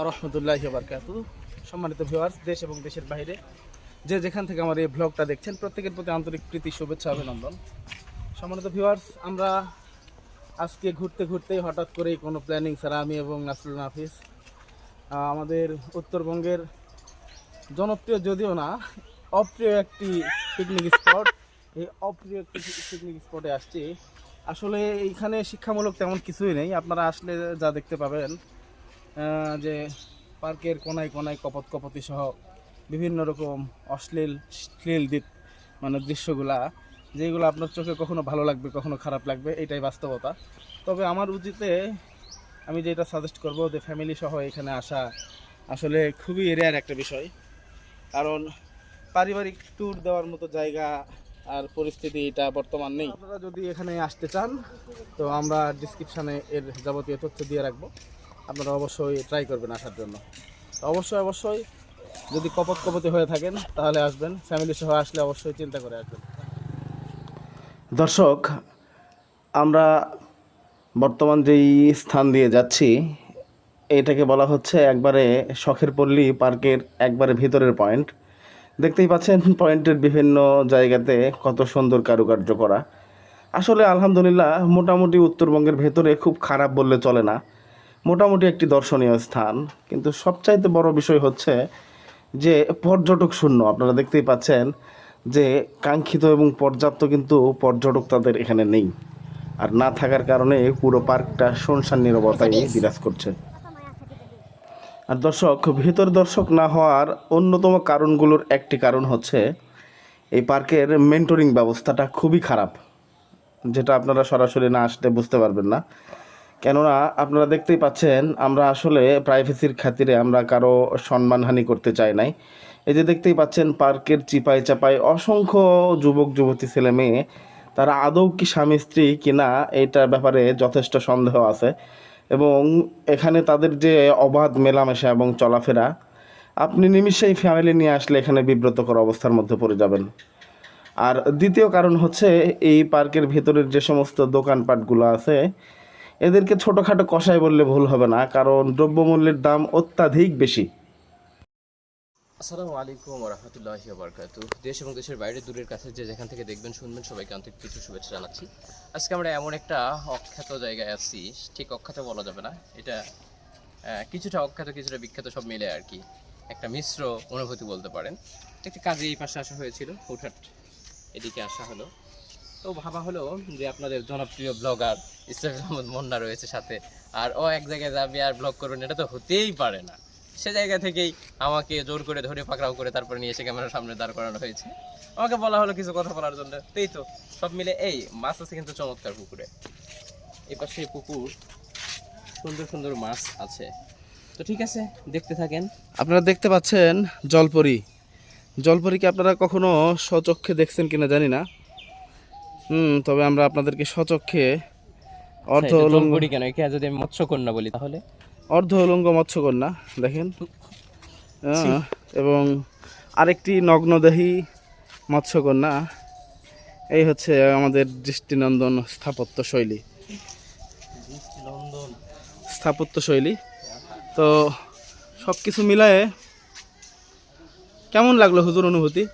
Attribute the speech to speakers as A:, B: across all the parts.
A: আরহামদুল্লাহ বারকাত সম্মানিত ভিউয়ার্স দেশ এবং দেশের বাইরে, যে যেখান থেকে আমার এই ব্লগটা দেখছেন, প্রত্যেকের প্রতি আন্তরিক প্রীতি, শুভেচ্ছা, অভিনন্দন। সম্মানিত ভিউয়ার্স আমরা আজকে ঘুরতে ঘুরতেই হঠাৎ করেই কোনো প্ল্যানিং ছাড়া আমি এবং নাসরুল নাফিস আমাদের উত্তরবঙ্গের জনপ্রিয় যদিও না, অপ্রিয় একটি পিকনিক স্পট এই অপ্রিয় একটি পিকনিক স্পটে আসছি। আসলে এইখানে শিক্ষামূলক তেমন কিছুই নেই। আপনারা আসলে যা দেখতে পাবেন যে পার্কের কোনায় কোনায় কপত কপতি সহ বিভিন্ন রকম অশ্লীল, শ্লীল দিক মানে দৃশ্যগুলা যেগুলো আপনার চোখে কখনো ভালো লাগবে, কখনো খারাপ লাগবে, এটাই বাস্তবতা। তবে আমার উচিতে আমি যেটা সাজেস্ট করব যে ফ্যামিলি সহ এখানে আসা আসলে খুবই রেয়ার একটা বিষয়। কারণ পারিবারিক ট্যুর দেওয়ার মতো জায়গা আর পরিস্থিতি এটা বর্তমান নেই। আপনারা যদি এখানে আসতে চান, তো আমরা ডিসক্রিপশানে এর যাবতীয় তথ্য দিয়ে রাখব। আপনারা অবশ্যই ট্রাই করবেন আসার জন্য। অবশ্যই অবশ্যই যদি কপত কপতি হয়ে থাকেন, তাহলে আসবেন। ফ্যামিলি সহ আসলে অবশ্যই চিন্তা করে আসবেন। দর্শক, আমরা বর্তমান যেই স্থান দিয়ে যাচ্ছি, এটাকে বলা হচ্ছে একবারে শখের পল্লী পার্কের একবারে ভিতরের পয়েন্ট। দেখতেই পাচ্ছেন, পয়েন্টের বিভিন্ন জায়গাতে কত সুন্দর কারুকার্য করা। আসলে আলহামদুলিল্লাহ, মোটামুটি উত্তরবঙ্গের ভেতরে খুব খারাপ বললে চলে না। মোটামুটি একটি দর্শনীয় স্থান। কিন্তু সবচাইতে বড় বিষয় হচ্ছে যে পর্যটক শূন্য। আপনারা দেখতেই পাচ্ছেন যে কাঙ্ক্ষিত এবং পর্যাপ্ত কিন্তু পর্যটক তাদের এখানে নেই। আর না থাকার কারণে পুরো পার্কটা শুনশান নিরবতায় বিরাজ করছে। আর দর্শক ভেতর দর্শক না হওয়ার অন্যতম কারণগুলোর একটি কারণ হচ্ছে এই পার্কের মেন্টরিং ব্যবস্থাটা খুবই খারাপ। যেটা আপনারা সরাসরি না আসলে বুঝতে পারবেন না। কেননা আপনারা দেখতেই পাচ্ছেন, আমরা আসলে প্রাইভেসির খাতিরে আমরা কারও সম্মানহানি করতে চাই নাই। এই যে দেখতেই পাচ্ছেন, পার্কের চিপাই চাপাই অসংখ্য যুবক যুবতী ছেলে মেয়ে, তারা আদৌ কি স্বামী, স্ত্রী কিনা এটার ব্যাপারে যথেষ্ট সন্দেহ আছে এবং এখানে তাদের যে অবাধ মেলামেশা এবং চলাফেরা, আপনি নিমিষেই ফ্যামিলি নিয়ে আসলে এখানে বিব্রতকর অবস্থার মধ্যে পড়ে যাবেন। আর দ্বিতীয় কারণ হচ্ছে, এই পার্কের ভেতরের যে সমস্ত দোকানপাটগুলো আছে এদেরকে ছোটোখাটো কষাই বললে ভুল হবে না, কারণ দ্রব্যমূল্যের দাম অত্যাধিক বেশি।
B: আসসালামু আলাইকুম রহমতুল্লাহি বারকাতু দেশ এবং দেশের বাইরে দূরের কাছে যে যেখান থেকে দেখবেন, শুনবেন, সবাইকে আন্তরিক কিছু শুভেচ্ছা জানাচ্ছি। আজকে আমরা এমন একটা অখ্যাত জায়গায় আছি, ঠিক অখ্যাত বলা যাবে না, এটা কিছুটা অখ্যাত, কিছুটা বিখ্যাত, সব মিলে আর কি। একটা মিশ্র অনুভূতি বলতে পারেন। একটা কাজে এই পাশে আসা হয়েছিল, হুটহাট এদিকে আসা হলো। তো ভাবা হলো যে আপনাদের জনপ্রিয় ব্লগার ইসলাম আহমদ মন্না রয়েছে সাথে। আর ও এক জায়গায় যাবে আর ব্লগ করবেন এটা তো হতেই পারে না। সে জায়গা থেকেই আমাকে জোর করে ধরে পাকড়াও করে তারপরে নিয়ে এসে ক্যামেরার সামনে দাঁড় করানো হয়েছে। আমাকে বলা হলো কিছু কথা বলার জন্য। তো এই তো, সব মিলে এই, মাছ আছে কিন্তু চমৎকার পুকুরে। এই পাশে পুকুর, সুন্দর সুন্দর মাছ আছে। তো ঠিক আছে, দেখতে থাকেন।
A: আপনারা দেখতে পাচ্ছেন জলপরি। জলপরিকে আপনারা কখনো স্বচক্ষে দেখছেন কিনা জানি না। হুম তবে আমরা আপনাদেরকে স্বচক্ষে অর্ধ উলঙ্গ
B: কেন? একে যদি আমি মৎস্যকন্যা বলি তাহলে?
A: অর্ধ উলঙ্গ মৎস্যকন্যা দেখেন। এবং আরেকটি নগ্নদেহী মৎস্যকন্যা। এই হচ্ছে আমাদের দৃষ্টিনন্দন স্থাপত্য শৈলী। স্থাপত্য শৈলী। তো সব কিছু মিলায়ে কেমন লাগল হুজুর অনুভূতি?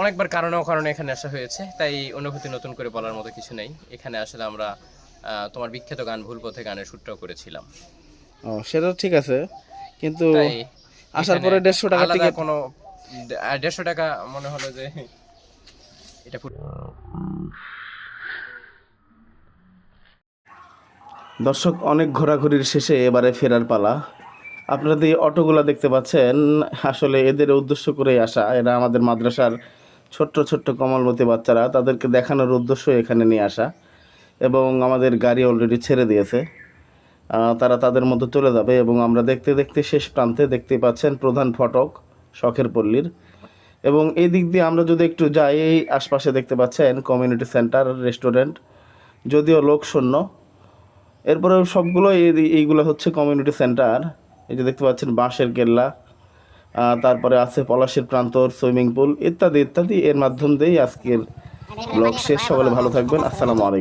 B: অনেকবার কারণে কারণে এখানে আসা হয়েছে তাই অনুভূতি নতুন করে বলার মতো কিছু নেই। এখানে আসলে আমরা তোমার বিখ্যাত গান ভুল পথে গানের শুটটাও করেছিলাম।
A: ও সেটা ঠিক আছে কিন্তু আসার পরে দেড়শো টাকা টিকিট
B: কোনো দেড়শো টাকা মনে হলো যে এটা
A: দর্শক অনেক ঘোরাঘুরির শেষে এবারে ফেরার পালা। আপনারা যে অটোগুলো দেখতে পাচ্ছেন আসলে এদের উদ্দেশ্য করেই আসা। এরা আমাদের মাদ্রাসার ছোট্ট ছোট্ট কমলমতি বাচ্চারা তাদেরকে দেখানোর উদ্দেশ্য এখানে নিয়ে আসা। এবং আমাদের গাড়ি অলরেডি ছেড়ে দিয়েছে। তারা তাদের মতো চলে যাবে এবং আমরা দেখতে দেখতে শেষ প্রান্তে দেখতেই পাচ্ছেন প্রধান ফটক, শখের পল্লীর। এবং এই দিক দিয়ে আমরা যদি একটু যাই, এই আশপাশে দেখতে পাচ্ছেন কমিউনিটি সেন্টার রেস্টুরেন্ট যদিও লোক শূন্য। এরপরে সবগুলো এইগুলো হচ্ছে কমিউনিটি সেন্টার এই যে দেখতে পাচ্ছেন বাঁশের কেল্লা। তারপরে আছে পলাশের প্রান্তর, সুইমিং পুল, ইত্যাদি ইত্যাদি। এর মাধ্যম দিয়েই আজকের ব্লগ শেষ। সকলে ভালো থাকবেন। আসসালামু আলাইকুম।